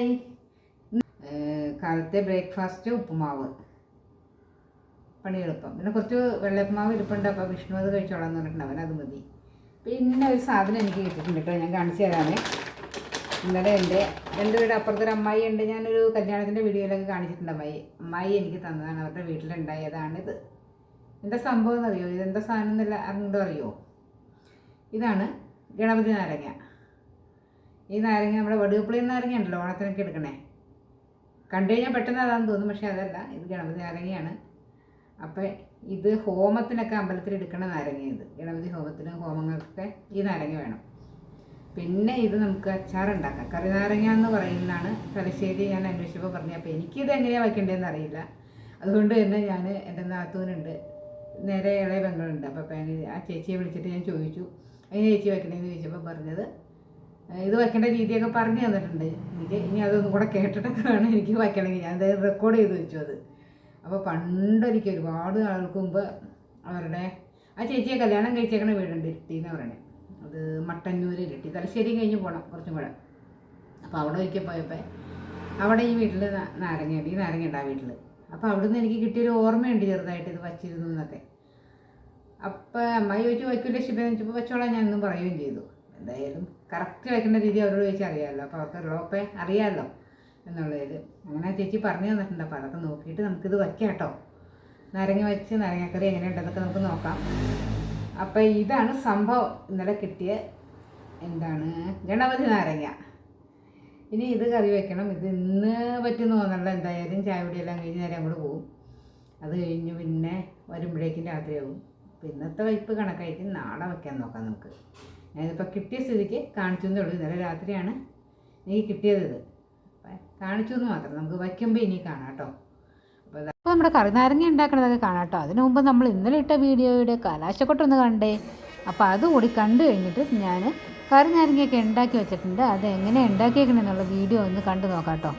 Hi കാലത്തെ breakfast ഉപ്പുമാവ്. പണി പിന്നെ കുറച്ച് വെള്ളപ്പുമാവ് ഇരിപ്പുണ്ട് അപ്പോൾ വിഷ്ണു അത് കഴിച്ചോളാം എന്ന് പറഞ്ഞിട്ടുണ്ട്. അവൻ അത് മതി. പിന്നെ ഒരു സാധനം എനിക്ക് കിട്ടിയിട്ടുണ്ട് കേട്ടോ ഞാൻ കാണിച്ചു തരാമേ. ഇന്നലെ എന്റെ എന്റെ വീട് അപ്പുറത്തൊരു അമ്മായി ഉണ്ട്. ഞാനൊരു കല്യാണത്തിന്റെ വീഡിയോയിലൊക്കെ കാണിച്ചിട്ടുണ്ട് അമ്മായി. അമ്മായി എനിക്ക് തന്നതാണ് അവരുടെ വീട്ടിലുണ്ടായതാണിത് എന്താ സംഭവം എന്നറിയോ? ഇതെന്താ സാധനം എന്നല്ല അറിഞ്ഞോ അറിയോ? ഇതാണ് ഗണപതി നാരങ്ങ. ഈ നാരങ്ങ നമ്മുടെ വടുകപ്പുളി നാരങ്ങ ഉണ്ടല്ലോ ഓണത്തിനൊക്കെ എടുക്കണേ. കണ്ടു കഴിഞ്ഞാൽ പെട്ടെന്ന് അതാന്ന് തോന്നും പക്ഷേ അതല്ല ഇത് ഗണപതി നാരങ്ങയാണ്. അപ്പം ഇത് ഹോമത്തിനൊക്കെ അമ്പലത്തിൽ എടുക്കണ നാരങ്ങ ഇത്. ഗണപതി ഹോമത്തിന് ഹോമങ്ങൾക്കൊക്കെ ഈ നാരങ്ങ വേണം. പിന്നെ ഇത് നമുക്ക് അച്ചാറുണ്ടാക്കാം. കറി നാരങ്ങ എന്ന് പറയുന്നതാണ് തലശ്ശേരി ഞാൻ അന്വേഷിച്ചപ്പോൾ പറഞ്ഞു അപ്പോൾ എനിക്കിത് എങ്ങനെയാണ് വയ്ക്കേണ്ടതെന്ന് അറിയില്ല. അതുകൊണ്ട് തന്നെ ഞാൻ എന്റെ നാത്തൂനുണ്ട് നേരെ ഇളയ പെങ്ങളുണ്ട്. അപ്പോൾ ആ ചേച്ചിയെ വിളിച്ചിട്ട് ഞാൻ ചോദിച്ചു അതിന് ചേച്ചി വയ്ക്കണേന്ന് ചോദിച്ചപ്പോൾ പറഞ്ഞത് "ഏഹ് ഇത് വയ്ക്കേണ്ട രീതിയൊക്കെ പറഞ്ഞു തന്നിട്ടുണ്ട്. എനിക്ക് ഇനി അതൊന്നും കൂടെ കേട്ടിട്ടൊക്കെ വേണം എനിക്ക് വയ്ക്കണമെങ്കിൽ. ഞാൻ അതായത് റെക്കോർഡ് ചെയ്ത് വെച്ചു അത്. അപ്പോൾ പണ്ടൊരിക്കൽ ഒരുപാട് ആൾക്ക് മുമ്പ് അവരുടെ ആ ചേച്ചിയെ കല്യാണം കഴിച്ചേക്കണ വീടുണ്ട് ഇരിട്ടി എന്ന് പറയണേ. അത് മട്ടന്നൂരിൽ ഇരിട്ടി. തലശ്ശേരി കഴിഞ്ഞ് പോകണം കുറച്ചും കൂടെ. അപ്പോൾ അവിടെ ഒരിക്കൽ പോയപ്പോൾ അവിടെ ഈ വീട്ടിൽ നാരങ്ങയുണ്ട് ഈ നാരങ്ങ ഉണ്ട് ആ വീട്ടിൽ അപ്പോൾ അവിടുന്ന് എനിക്ക് കിട്ടിയൊരു ഓർമ്മയുണ്ട് ചെറുതായിട്ട് ഇത് വച്ചിരുന്നു എന്നൊക്കെ. അപ്പോൾ അമ്മായി ചോദിച്ചു വയ്ക്കില്ല ശിവ? ചോദിച്ചപ്പോൾ വെച്ചോളാം ഞാൻ ഒന്നും പറയുകയും ചെയ്തു. എന്തായാലും കറക്റ്റ് വെക്കുന്ന രീതി അവരോട് ചോദിച്ചാൽ അറിയാമല്ലോ അപ്പോൾ അവർക്ക് ഉള്ളപ്പോൾ അറിയാമല്ലോ എന്നുള്ളതിൽ അങ്ങനെ ചേച്ചി പറഞ്ഞു തന്നിട്ടുണ്ട്. അപ്പോൾ അതൊക്കെ നോക്കിയിട്ട് നമുക്കിത് വയ്ക്കാം കേട്ടോ നാരങ്ങ വെച്ച് നാരങ്ങക്കറി എങ്ങനെയുണ്ടെന്നൊക്കെ നമുക്ക് നോക്കാം. അപ്പോൾ ഇതാണ് സംഭവം. ഇന്നലെ കിട്ടിയ എന്താണ്? ഗണപതി നാരങ്ങ. ഇനി ഇത് കറി വെക്കണം. ഇത് ഇന്ന് പറ്റുമെന്ന് തോന്നണല്ലോ. എന്തായാലും ചായ പൊടിയെല്ലാം കഴിഞ്ഞ് നേരം അങ്ങോട്ട് പോകും. അത് കഴിഞ്ഞ് പിന്നെ വരുമ്പോഴേക്കും രാത്രിയാവും. പിന്നത്തെ ഇന്നത്തെ വയ്പ്പ് കണക്കായിട്ട് നാളെ വയ്ക്കാൻ നോക്കാം നമുക്ക്. ഞാനിപ്പോൾ കിട്ടിയ സ്ഥിതിക്ക് കാണിച്ചു എന്നേ ഉള്ളൂ. ഇന്നലെ രാത്രിയാണ് എനിക്ക് കിട്ടിയത് ഇത്. കാണിച്ചു എന്ന് മാത്രം. നമുക്ക് വയ്ക്കുമ്പോൾ ഇനി കാണാം കേട്ടോ. അപ്പോൾ നമ്മുടെ കറിനാരങ്ങ ഉണ്ടാക്കണതൊക്കെ കാണാം കേട്ടോ. അതിനു മുമ്പ് നമ്മൾ ഇന്നലെ ഇട്ട വീഡിയോയുടെ കലാശക്കൊട്ടൊന്ന് കണ്ടേ. അപ്പോൾ അതുകൂടി കണ്ടു കഴിഞ്ഞിട്ട് ഞാൻ കറിനാരങ്ങയൊക്കെ ഉണ്ടാക്കി വെച്ചിട്ടുണ്ട്. അത് എങ്ങനെ ഉണ്ടാക്കിയേക്കണെന്നുള്ള വീഡിയോ ഒന്ന് കണ്ടു നോക്കാം കേട്ടോ.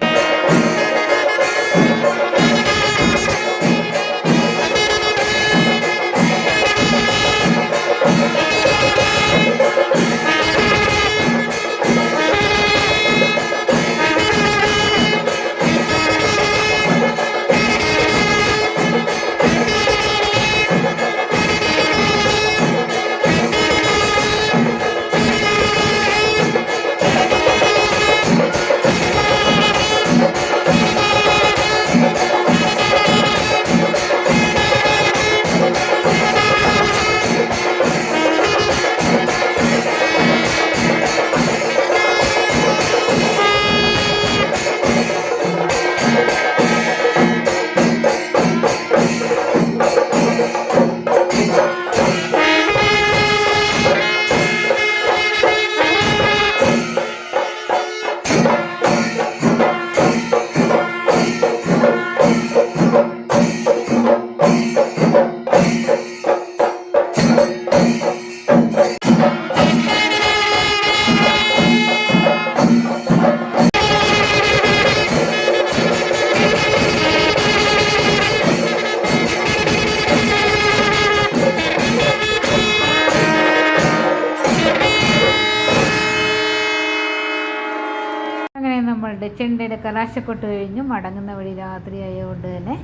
ചെണ്ടയുടെ കലാശക്കൊട്ട് കഴിഞ്ഞു. മടങ്ങുന്ന വഴി രാത്രി ആയതുകൊണ്ട് തന്നെ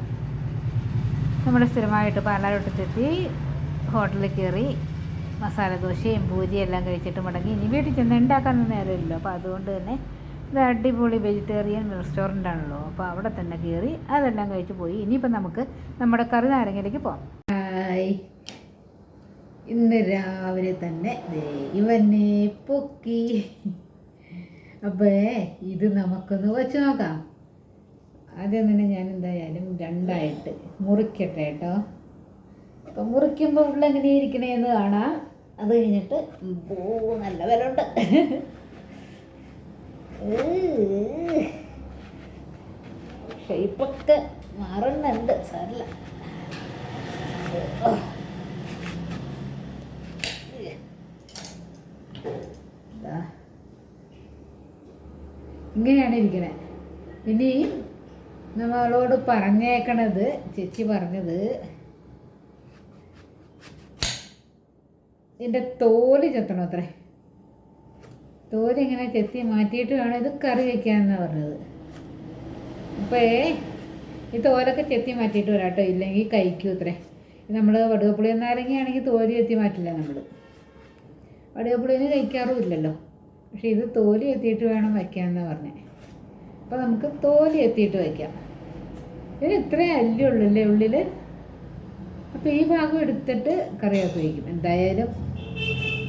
നമ്മൾ സ്ഥിരമായിട്ട് പാലാരോട്ടത്തെത്തി. ഹോട്ടലിൽ കയറി മസാല ദോശയും പൂരിയും എല്ലാം കഴിച്ചിട്ട് മടങ്ങി. ഇനി വീട്ടിൽ ചെന്ന് ഉണ്ടാക്കാനൊന്നും നേരമില്ലല്ലോ. അപ്പോൾ അതുകൊണ്ട് തന്നെ ഇത് അടിപൊളി വെജിറ്റേറിയൻ റെസ്റ്റോറന്റ് ആണല്ലോ അപ്പോൾ അവിടെ തന്നെ കയറി അതെല്ലാം കഴിച്ച് പോയി. ഇനിയിപ്പോൾ നമുക്ക് നമ്മുടെ കറി നാരങ്ങയിലേക്ക് പോകാം. ഇന്ന് രാവിലെ തന്നെ ഇവനെ പൊക്കി. അപ്പേ ഇത് നമുക്കൊന്ന് വെച്ച് നോക്കാം. ആദ്യം തന്നെ ഞാൻ എന്തായാലും രണ്ടായിട്ട് മുറിക്കട്ടെ കേട്ടോ. അപ്പം മുറിക്കുമ്പോൾ ഉള്ള എങ്ങനെ ഇരിക്കണേന്ന് കാണാം. അത് കഴിഞ്ഞിട്ട് ഓ നല്ല വില ഉണ്ട് ഷേപ്പൊക്കെ മാറുന്നുണ്ട് സാറില്ല. ഇങ്ങനെയാണ് ഇരിക്കണേ. ഇനി നമ്മളോട് പറഞ്ഞേക്കണത് ചേച്ചി പറഞ്ഞത് ഇതിന്റെ തോൽ ചെത്തണം അത്രേ. തോൽ ഇങ്ങനെ ചെത്തി മാറ്റിയിട്ട് വേണം ഇത് കറി വയ്ക്കാമെന്നാണ് പറഞ്ഞത്. അപ്പോൾ ഈ തോലൊക്കെ ചെത്തി മാറ്റിയിട്ട് വരാം കേട്ടോ. ഇല്ലെങ്കിൽ കഴിക്കൂ അത്രേ. നമ്മൾ വടുകപ്പുളി നാരങ്ങയാണെങ്കിൽ തോൽ ചെത്തി മാറ്റില്ല നമ്മൾ വടുകപ്പുളിന് കഴിക്കാറും ഇല്ലല്ലോ. പക്ഷേ ഇത് തോലി എത്തിയിട്ട് വേണം വയ്ക്കാമെന്നാണ് പറഞ്ഞത് അപ്പോൾ നമുക്ക് തോലി എത്തിയിട്ട് വയ്ക്കാം. ഇതിന് ഇത്രയും അല്ലേ ഉള്ളല്ലേ ഉള്ളിൽ അപ്പോൾ ഈ ഭാഗം എടുത്തിട്ട് കറിയൊക്കെ വയ്ക്കും എന്തായാലും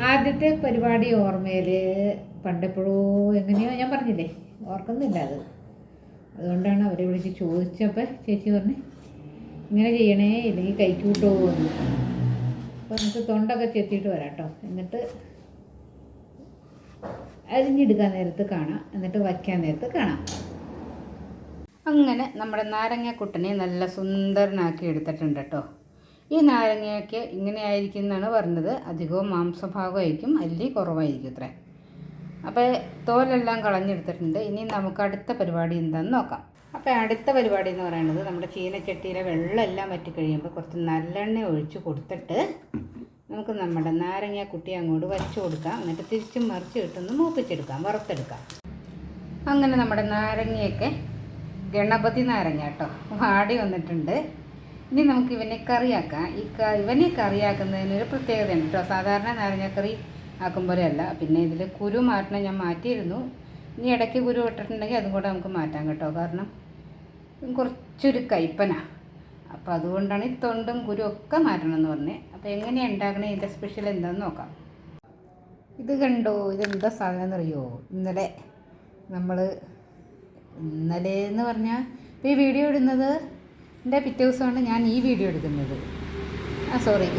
ആദ്യത്തെ പരിപാടി ഓർമ്മയിൽ പണ്ടെപ്പോഴോ എങ്ങനെയോ ഞാൻ പറഞ്ഞില്ലേ ഓർക്കുന്നില്ല അത്. അതുകൊണ്ടാണ് അവരെ വിളിച്ച് ചോദിച്ചപ്പോൾ ചേച്ചി പറഞ്ഞ് ഇങ്ങനെ ചെയ്യണേ ഇല്ലെങ്കിൽ കൈക്കൂട്ടോ എന്ന്. അപ്പോൾ നമുക്ക് തൊണ്ടൊക്കെ ചെത്തിയിട്ട് വരാം കേട്ടോ എന്നിട്ട് അരിഞ്ഞെടുക്കാൻ നേരത്ത് കാണാം. എന്നിട്ട് വയ്ക്കാൻ നേരത്ത് കാണാം. അങ്ങനെ നമ്മുടെ നാരങ്ങക്കുട്ടനെ നല്ല സുന്ദരനാക്കി എടുത്തിട്ടുണ്ട് കേട്ടോ ഈ നാരങ്ങയൊക്കെ ഇങ്ങനെ ആയിരിക്കും എന്നാണ് പറഞ്ഞത്. അധികവും മാംസഭാഗമായിരിക്കും അല്ലി കുറവായിരിക്കും അത്രേ അപ്പോൾ തോലെല്ലാം കളഞ്ഞെടുത്തിട്ടുണ്ട്. ഇനി നമുക്ക് അടുത്ത പരിപാടി എന്താണെന്ന് നോക്കാം. അപ്പോൾ അടുത്ത പരിപാടി എന്ന് പറയുന്നത് നമ്മുടെ ചീനച്ചട്ടിയിലെ വെള്ളമെല്ലാം വറ്റി കഴിയുമ്പോൾ കുറച്ച് നല്ലെണ്ണ ഒഴിച്ച് കൊടുത്തിട്ട് നമുക്ക് നമ്മുടെ നാരങ്ങ കുട്ടി അങ്ങോട്ട് വച്ചു കൊടുക്കാം. എന്നിട്ട് തിരിച്ചും മറിച്ച് ഇട്ടൊന്ന് മൂപ്പിച്ചെടുക്കാം വറുത്തെടുക്കാം. അങ്ങനെ നമ്മുടെ നാരങ്ങയൊക്കെ ഗണപതി നാരങ്ങ കേട്ടോ വാടി വന്നിട്ടുണ്ട്. ഇനി നമുക്ക് ഇവനെ കറിയാക്കാം. ഈ ഇവനെ കറിയാക്കുന്നതിനൊരു പ്രത്യേകതയുണ്ട് കേട്ടോ. സാധാരണ നാരങ്ങക്കറി ആക്കും പോലെയല്ല. പിന്നെ ഇതിൽ കുരു മാറ്റണം ഞാൻ മാറ്റിയിരുന്നു. ഇനി ഇടയ്ക്ക് കുരു ഇട്ടിട്ടുണ്ടെങ്കിൽ അതും കൂടെ നമുക്ക് മാറ്റാം കേട്ടോ. കാരണം കുറച്ചൊരു കയ്പന. അപ്പോൾ അതുകൊണ്ടാണ് ഈ തൊണ്ടും കുരു ഒക്കെ മാറ്റണം എന്ന് പറഞ്ഞത് അപ്പോൾ എങ്ങനെയാണ് ഉണ്ടാക്കണേ? ഇതിന്റെ സ്പെഷ്യൽ എന്താണെന്ന് നോക്കാം. ഇത് കണ്ടോ? ഇതെന്താ സാധനം എന്നറിയോ? ഇന്നലെ നമ്മൾ ഇന്നലെ എന്ന് പറഞ്ഞാൽ ഇപ്പോൾ ഈ വീഡിയോ ഇടുന്നത് എന്റെ പിറ്റേ ദിവസമാണ് ഞാൻ ഈ വീഡിയോ എടുക്കുന്നത്. ആ സോറി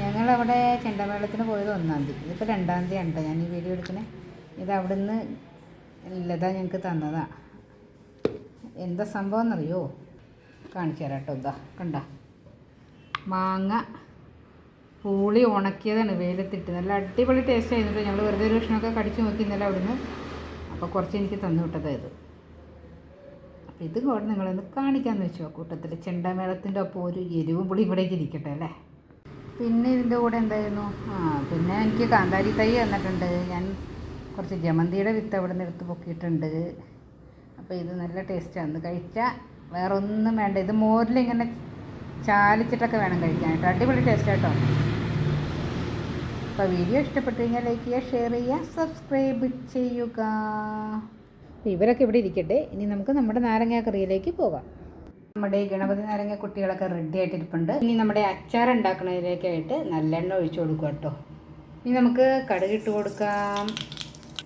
ഞങ്ങളവിടെ ചെണ്ടമേളത്തിന് പോയത് ഒന്നാം തീയതി. ഇതിപ്പോൾ രണ്ടാം തീയതി ഉണ്ടോ ഞാൻ ഈ വീഡിയോ എടുക്കുന്നത് ഇത് അവിടുന്ന് ലത ഞങ്ങൾക്ക് തന്നതാ. എന്താ സംഭവം എന്നറിയോ കാണിച്ചു തരാം കേട്ടോ ഇതാ കണ്ട. മാങ്ങ പൂളി ഉണക്കിയതാണ് വെയിലത്തിട്ട്. നല്ല അടിപൊളി ടേസ്റ്റ് ആയിരുന്നു ഞങ്ങൾ വെറുതെ ഒരു ഭക്ഷണമൊക്കെ കടിച്ചു നോക്കി ഇന്നലെ അവിടുന്ന്. അപ്പോൾ കുറച്ച് എനിക്ക് തന്നു വിട്ടതായത് അപ്പോൾ ഇത് കൂടെ നിങ്ങളൊന്ന് കാണിക്കാമെന്ന് വെച്ചോ കൂട്ടത്തിൽ ചെണ്ടമേളത്തിന്റെ ഒപ്പം ഒരു എരിവും പുളി ഇവിടേക്ക് ഇരിക്കട്ടെ അല്ലേ? പിന്നെ ഇതിന്റെ കൂടെ എന്തായിരുന്നു? ആ പിന്നെ എനിക്ക് കാന്താരി തൈ തന്നിട്ടുണ്ട് ഞാൻ കുറച്ച് ജമന്തിയുടെ വിത്ത് അവിടെ നിന്ന് എടുത്ത് പൊക്കിയിട്ടുണ്ട്. അപ്പോൾ ഇത് നല്ല ടേസ്റ്റാണ് കഴിച്ചാൽ വേറെ ഒന്നും വേണ്ട. ഇത് മോരിലിങ്ങനെ ചാലിച്ചിട്ടൊക്കെ വേണം കഴിക്കാനായിട്ട് അടിപൊളി ടേസ്റ്റ് കേട്ടോ അപ്പോൾ വീഡിയോ ഇഷ്ടപ്പെട്ടു കഴിഞ്ഞാൽ ലൈക്ക് ചെയ്യുക ഷെയർ ചെയ്യുക സബ്സ്ക്രൈബ് ചെയ്യുക. ഇവരൊക്കെ ഇവിടെ ഇരിക്കട്ടെ. ഇനി നമുക്ക് നമ്മുടെ നാരങ്ങ കറിയിലേക്ക് പോകാം. നമ്മുടെ ഗണപതി നാരങ്ങ കുട്ടികളൊക്കെ റെഡി ആയിട്ടിരിപ്പുണ്ട്. ഇനി നമ്മുടെ അച്ചാർ ഉണ്ടാക്കുന്നതിലേക്കായിട്ട് നല്ലെണ്ണ ഒഴിച്ചു കൊടുക്കുക കേട്ടോ. ഇനി നമുക്ക് കടുകിട്ട് കൊടുക്കാം.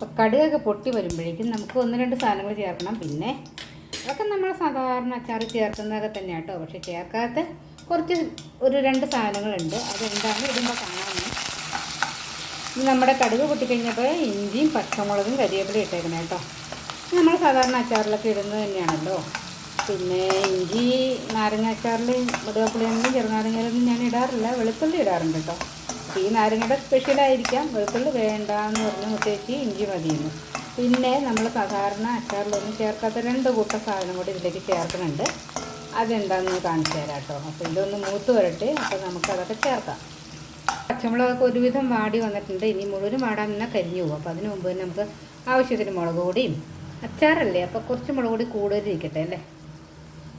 അപ്പോൾ കടുകൊക്കെ പൊട്ടി വരുമ്പോഴേക്കും നമുക്ക് ഒന്ന് രണ്ട് സാധനങ്ങൾ ചേർക്കണം. പിന്നെ അതൊക്കെ നമ്മൾ സാധാരണ അച്ചാർ ചേർക്കുന്നതൊക്കെ തന്നെ കേട്ടോ. പക്ഷേ ചേർക്കാത്ത കുറച്ച് ഒരു രണ്ട് സാധനങ്ങളുണ്ട്. അതെന്താണ് ഇടുമ്പോൾ കാണാമെന്ന് നമ്മുടെ കടുക് പൊട്ടിക്കഴിഞ്ഞപ്പോൾ ഇഞ്ചിയും പച്ചമുളകും കരിവേപ്പിലയും ഇട്ടേക്കണം കേട്ടോ. നമ്മൾ സാധാരണ അച്ചാറിലൊക്കെ ഇടുന്നത് തന്നെയാണല്ലോ. പിന്നെ ഇഞ്ചി നാരങ്ങ അച്ചാറിൽ മുതകപ്പുളിയാണെങ്കിലും ചെറുനാരങ്ങയിലൊന്നും ഞാൻ ഇടാറില്ല. വെളുത്തുള്ളി ഇടാറുണ്ട് കേട്ടോ. ഈ നാരങ്ങയുടെ സ്പെഷ്യലായിരിക്കാം. വെളുത്തുള്ളി വേണ്ട എന്ന് പറഞ്ഞ് മുത്തേച്ചി ഇഞ്ചി മതിയെന്ന്. പിന്നെ നമ്മൾ സാധാരണ അച്ചാറിലൊന്നും ചേർക്കാത്ത രണ്ട് കൂട്ടം സാധനം കൂടി ഇതിലേക്ക് ചേർക്കുന്നുണ്ട്. അതെന്താണെന്ന് കാണിച്ചു തരാം കേട്ടോ. അപ്പോൾ ഇതൊന്ന് മൂത്ത് വരട്ടെ. അപ്പോൾ നമുക്കതൊക്കെ ചേർക്കാം. പച്ചമുളകൊക്കെ ഒരുവിധം വാടി വന്നിട്ടുണ്ട്. ഇനി മുഴുവനും വാടാൻ നിന്നാൽ കരിഞ്ഞു പോകും. അപ്പോൾ അതിന് മുമ്പ് തന്നെ നമുക്ക് ആവശ്യത്തിന് മുളക് പൊടിയും അച്ചാറല്ലേ? അപ്പോൾ കുറച്ച് മുളക് പൊടി കൂടുതലിരിക്കട്ടെ അല്ലേ?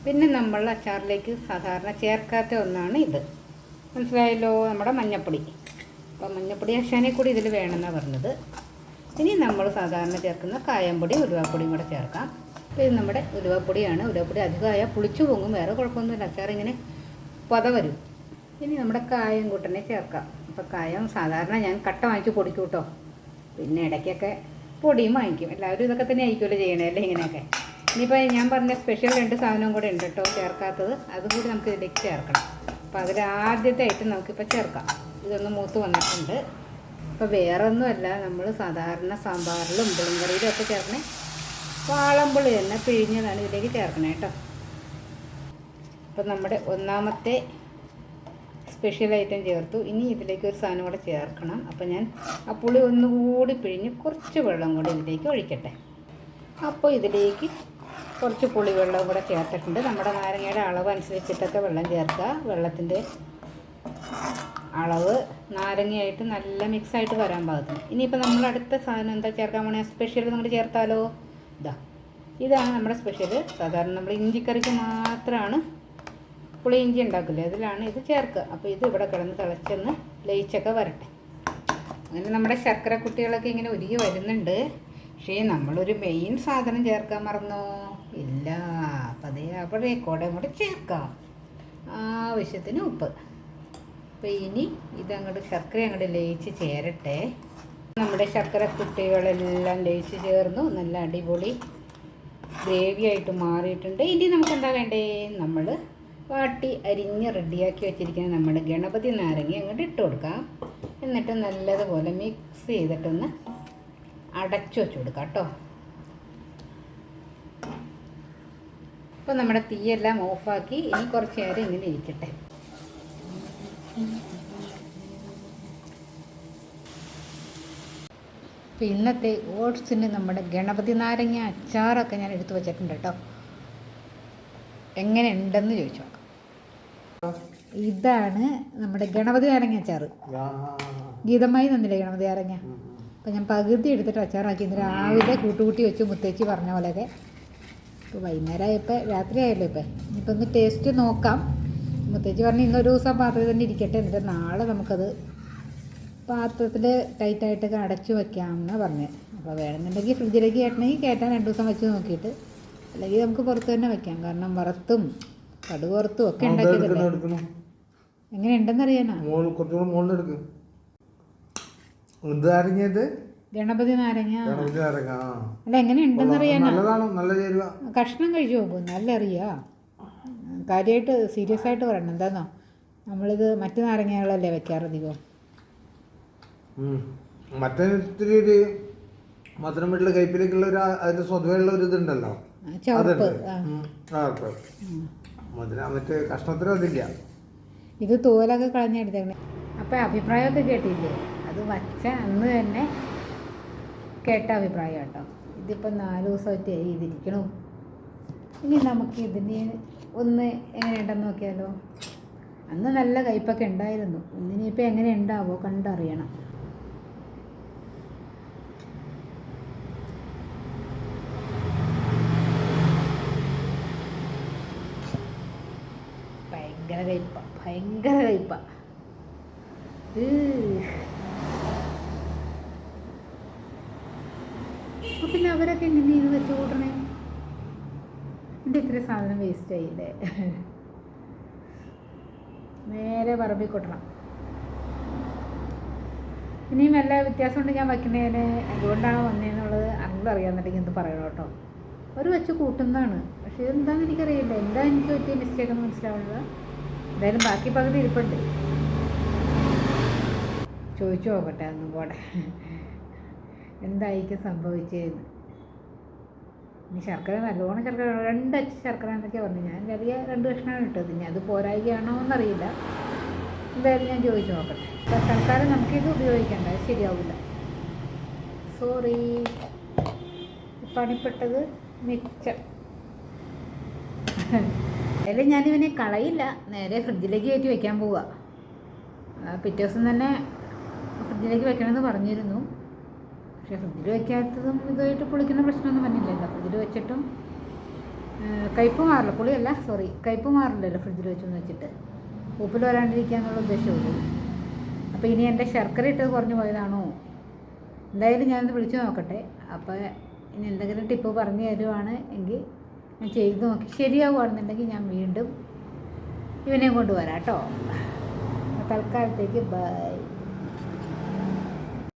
പിന്നെ നമ്മൾ അച്ചാറിലേക്ക് സാധാരണ ചേർക്കാത്ത ഒന്നാണ് ഇത്. മനസ്സിലായല്ലോ? നമ്മുടെ മഞ്ഞപ്പൊടി. അപ്പോൾ മഞ്ഞപ്പൊടി അശാനെ കൂടി ഇതിൽ വേണമെന്നാണ് പറഞ്ഞത്. ഇനി നമ്മൾ സാധാരണ ചേർക്കുന്ന കായംപൊടി ഉരുവാപ്പൊടിയും കൂടെ ചേർക്കാം. അപ്പോൾ ഇത് നമ്മുടെ ഉരുവാപ്പൊടിയാണ് ഉരുവാപ്പൊടി അധികമായാൽ പുളിച്ചു പൊങ്ങും. വേറെ കുഴപ്പമൊന്നുമില്ല. അച്ചാർ ഇങ്ങനെ പത വരും ഇനി നമ്മുടെ കായം കൂട്ടനെ ചേർക്കാം. അപ്പോൾ കായം സാധാരണ ഞാൻ കട്ട വാങ്ങിച്ച് പൊടിക്കും കേട്ടോ പിന്നെ ഇടയ്ക്കൊക്കെ പൊടിയും വാങ്ങിക്കും. എല്ലാവരും ഇതൊക്കെ തന്നെ ആയിരിക്കുമല്ലോ ചെയ്യണേ അല്ലേ ഇങ്ങനെയൊക്കെ? ഇനിയിപ്പോൾ ഞാൻ പറഞ്ഞ സ്പെഷ്യൽ രണ്ട് സാധനവും കൂടെ ഉണ്ട് കേട്ടോ ചേർക്കാത്തത്. അതുകൂടി നമുക്ക് ഇതിലേക്ക് ചേർക്കണം. അപ്പോൾ അതിൽ ആദ്യത്തെ ഐറ്റം നമുക്കിപ്പോൾ ചേർക്കാം. ഇതൊന്ന് മൂത്ത് വന്നിട്ടുണ്ട്. അപ്പോൾ വേറെ ഒന്നുമല്ല നമ്മൾ സാധാരണ സാമ്പാറിലും പുളിങ്കറിയിലും ഒക്കെ ചേർക്കണേ. വാളമ്പുളി തന്നെ പിഴിഞ്ഞതാണ് ഇതിലേക്ക് ചേർക്കണേ കേട്ടോ. അപ്പോൾ നമ്മുടെ ഒന്നാമത്തെ സ്പെഷ്യൽ ഐറ്റം ചേർത്തു. ഇനി ഇതിലേക്ക് ഒരു സാധനം കൂടെ ചേർക്കണം. അപ്പോൾ ഞാൻ ആ പുളി ഒന്നുകൂടി പിഴിഞ്ഞ് കുറച്ച് വെള്ളം കൂടി ഇതിലേക്ക് ഒഴിക്കട്ടെ. അപ്പോൾ ഇതിലേക്ക് കുറച്ച് പുളി വെള്ളം കൂടെ ചേർത്തിട്ടുണ്ട്. നമ്മുടെ നാരങ്ങയുടെ അളവ് അനുസരിച്ചിട്ടൊക്കെ വെള്ളം ചേർക്കുക. വെള്ളത്തിന്റെ അളവ് നാരങ്ങയായിട്ട് നല്ല മിക്സായിട്ട് വരാൻ പാകത്തിന്. ഇനിയിപ്പോൾ നമ്മൾ അടുത്ത സാധനം എന്താ ചേർക്കാൻ പോണേ? സ്പെഷ്യൽ നിങ്ങൾ ചേർത്താലോ? ഇതാ. ഇതാണ് നമ്മുടെ സ്പെഷ്യൽ സാധാരണ നമ്മൾ ഇഞ്ചിക്കറിക്ക് മാത്രമാണ് പുളി ഇഞ്ചി ഉണ്ടാക്കില്ലേ അതിലാണ് ഇത് ചേർക്കുക. അപ്പോൾ ഇത് ഇവിടെ കിടന്ന് തിളച്ചെന്ന് ലയിച്ചൊക്കെ വരട്ടെ. അങ്ങനെ നമ്മുടെ ശർക്കര കുട്ടികളൊക്കെ ഇങ്ങനെ ഒരുങ്ങി വരുന്നുണ്ട്. പക്ഷേ നമ്മളൊരു മെയിൻ സാധനം ചേർക്കാൻ മറന്നോ? ഇല്ല അപ്പം അതേ അവിടെ കൂടെ കൂടെ ചേർക്കാം. ആവശ്യത്തിന് ഉപ്പ്. അപ്പോൾ ഇനി ഇതങ്ങോട്ട് ശർക്കര അങ്ങോട്ട് ലയിച്ച് ചേരട്ടെ. നമ്മുടെ ശർക്കര കുട്ടികളെല്ലാം ലയിച്ച് ചേർന്നു. നല്ല അടിപൊളി ഗ്രേവി ആയിട്ട് മാറിയിട്ടുണ്ട്. ഇനി നമുക്ക് എന്താ വേണ്ടേ? നമ്മൾ വാട്ടി അരിഞ്ഞ് റെഡിയാക്കി വെച്ചിരിക്കുന്ന നമ്മുടെ ഗണപതി നാരങ്ങ അങ്ങോട്ട് ഇട്ട് കൊടുക്കാം. എന്നിട്ട് നല്ലതുപോലെ മിക്സ് ചെയ്തിട്ടൊന്ന് അടച്ചു വെച്ച് കൊടുക്കാം കേട്ടോ. അപ്പോൾ നമ്മുടെ തീയെല്ലാം ഓഫാക്കി ഇനി കുറച്ച് നേരം ഇങ്ങനെ ഇരിക്കട്ടെ. അപ്പോൾ ഇന്നത്തെ ഓട്സിന് നമ്മുടെ ഗണപതി നാരങ്ങ അച്ചാറൊക്കെ ഞാൻ എടുത്തു വച്ചിട്ടുണ്ട് കേട്ടോ. എങ്ങനെ ഉണ്ടെന്ന് ചോദിച്ചു നോക്കാം. ഇതാണ് നമ്മുടെ ഗണപതി നാരങ്ങ അച്ചാറ്. ഗീതമായി തന്നില്ലേ ഗണപതി നാരങ്ങ? അപ്പം ഞാൻ പകുതി എടുത്തിട്ട് അച്ചാറാക്കി ഇന്ന് രാവിലെ കൂട്ടുകൂട്ടി വെച്ച് മുത്തേച്ചി പറഞ്ഞ പോലെയൊക്കെ. ഇപ്പോൾ വൈകുന്നേരം ഇപ്പോൾ രാത്രി ആയല്ലോ ഇപ്പം. ഇനിയിപ്പോൾ ഒന്ന് ടേസ്റ്റ് നോക്കാം. മുത്തേച്ചി പറഞ്ഞ് ഇന്നൊരു ദിവസം പാത്രത്തിൽ തന്നെ ഇരിക്കട്ടെ എന്നിട്ട് നാളെ നമുക്കത് പാത്രത്തിൽ ടൈറ്റായിട്ടൊക്കെ അടച്ചു വെക്കാമെന്നാണ് പറഞ്ഞത് അപ്പോൾ വേണമെന്നുണ്ടെങ്കിൽ ഫ്രിഡ്ജിലേക്ക് കയറ്റണമെങ്കിൽ കയറ്റാൻ രണ്ട് ദിവസം വെച്ച് നോക്കിയിട്ട്. അല്ലെങ്കിൽ നമുക്ക് പുറത്ത് തന്നെ വെക്കാം. കാരണം വറുത്തും കടുക് വറുത്തും ഒക്കെ ഉണ്ടാക്കിയതല്ലേ? എങ്ങനെയുണ്ടെന്നറിയാനാ? കുറച്ചുകൂടെ മുകളിൽ എടുക്ക് ഇത് അരങ്ങിയത് ഗണപതി നാരങ്ങ. അരങ്ങ ആ. അല്ല എങ്ങനെയുണ്ടെന്ന് നല്ലതാണ് നല്ല ചേരുവ. കഷ്ണം കഴിച്ചു നോക്കും നല്ല അറിയാ കാര്യമായിട്ട് സീരിയസ് ആയിട്ട് പറയണം. എന്താന്നോ? നമ്മളിത് മറ്റു നാരങ്ങകളല്ലേ വെക്കാറ് അധികം. മറ്റേ ഇത്തിരി ഒരു മധുരം വീട്ടിലെ കയ്പിലേക്കുള്ള ഒരു അതിന്റെ സ്വതവേയുള്ള ഒരു ഇതുണ്ടല്ലോ. മധുരം മറ്റേ കഷ്ണത്തിനും അതില്ല. ഇത് തോലൊക്കെ കളഞ്ഞെടുത്തേക്കണേ. അപ്പം അഭിപ്രായമൊക്കെ കേട്ടില്ലേ? അത് വച്ച അന്ന് തന്നെ കേട്ട അഭിപ്രായം കേട്ടോ ഇതിപ്പോൾ നാല് ദിവസമായിട്ട് ഇതിരിക്കണു ഇനി നമുക്ക് ഇതിന് ഒന്ന് എങ്ങനെയുണ്ടെന്ന് നോക്കിയാലോ? അന്ന് നല്ല കയ്പൊക്കെ ഉണ്ടായിരുന്നു. ഇന്നിനിപ്പോൾ എങ്ങനെ ഉണ്ടാവോ കണ്ടറിയണം. ഭയങ്കര കയ്പ. ഭയങ്കര കയ്പ ഈ. അപ്പൊ പിന്നെ അവരൊക്കെ എങ്ങനെ ഇത് വെച്ച് കൂട്ടണേ. എന്റെ ഇത്ര സാധനം വേസ്റ്റ് ആയില്ലേ നേരെ പറമ്പിൽ കൊട്ടണം. ഇനിയും വല്ല വ്യത്യാസം ഉണ്ട് ഞാൻ വയ്ക്കുന്നതിന് എന്തുകൊണ്ടാണ് വന്നതെന്നുള്ളത് അങ്ങനെ അറിയാമെന്നുണ്ടെങ്കിൽ എന്ത് പറയണം കേട്ടോ. അവർ വെച്ച് കൂട്ടുന്നതാണ്. പക്ഷേ ഇതെന്താണെന്ന് എനിക്കറിയില്ല. എന്താ എനിക്ക് പറ്റിയ മിസ്റ്റേക്ക് എന്ന് മനസ്സിലാവുന്നത് എന്തായാലും ബാക്കി പകുതി ഇരിപ്പുണ്ട്. ചോദിച്ചു നോക്കട്ടെ ഒന്നും കൂടെ എന്തായിരിക്കും സംഭവിച്ചതെന്ന്. ഇനി ശർക്കര നല്ലോണം ശർക്കര രണ്ട് അച്ച് ശർക്കര എന്നൊക്കെയാണ് പറഞ്ഞു ഞാൻ ചെറിയ രണ്ട് കഷ്ണമാണ് ഇട്ടത്. ഇനി അത് പോരായികയാണോ എന്നറിയില്ല. എന്തായാലും ഞാൻ ചോദിച്ചു നോക്കട്ടെ. അപ്പോൾ തൽക്കാലം നമുക്കിത് ഉപയോഗിക്കേണ്ട. അത് ശരിയാവില്ല സോറി. പണിപ്പെട്ടത് മിച്ചം. അതിൽ ഞാനിവനെ കളയില്ല. നേരെ ഫ്രിഡ്ജിലേക്ക് കയറ്റി വെക്കാൻ പോവുക പിറ്റേ ദിവസം തന്നെ ഫ്രിഡ്ജിലേക്ക് വെക്കണമെന്ന് പറഞ്ഞിരുന്നു. പക്ഷേ ഫ്രിഡ്ജിൽ വെക്കാത്തതും ഇതുമായിട്ട് പുളിക്കുന്ന പ്രശ്നമൊന്നും വന്നില്ലല്ലോ. ഫ്രിഡ്ജിൽ വെച്ചിട്ടും കയ്പ്പ് മാറില്ല. പുളിയല്ല സോറി കയ്പ്പ് മാറില്ലല്ലോ ഫ്രിഡ്ജിൽ വെച്ചെന്ന് വെച്ചിട്ട്. ഉപ്പിൽ വരാണ്ടിരിക്കുക എന്നുള്ള ഉദ്ദേശമുള്ളൂ അപ്പോൾ ഇനി എന്റെ ശർക്കര ഇട്ടത് കുറഞ്ഞു പോയതാണോ? എന്തായാലും ഞാനൊന്ന് വിളിച്ചു നോക്കട്ടെ. അപ്പോൾ ഇനി എന്തെങ്കിലും ടിപ്പ് പറഞ്ഞു തരുവാണ് എങ്കിൽ ഞാൻ ചെയ്ത് നോക്കി. ശരിയാവുകയാണെന്നുണ്ടെങ്കിൽ ഞാൻ വീണ്ടും ഇവനെയും കൊണ്ടുവരാം കേട്ടോ. തൽക്കാലത്തേക്ക് ബൈ.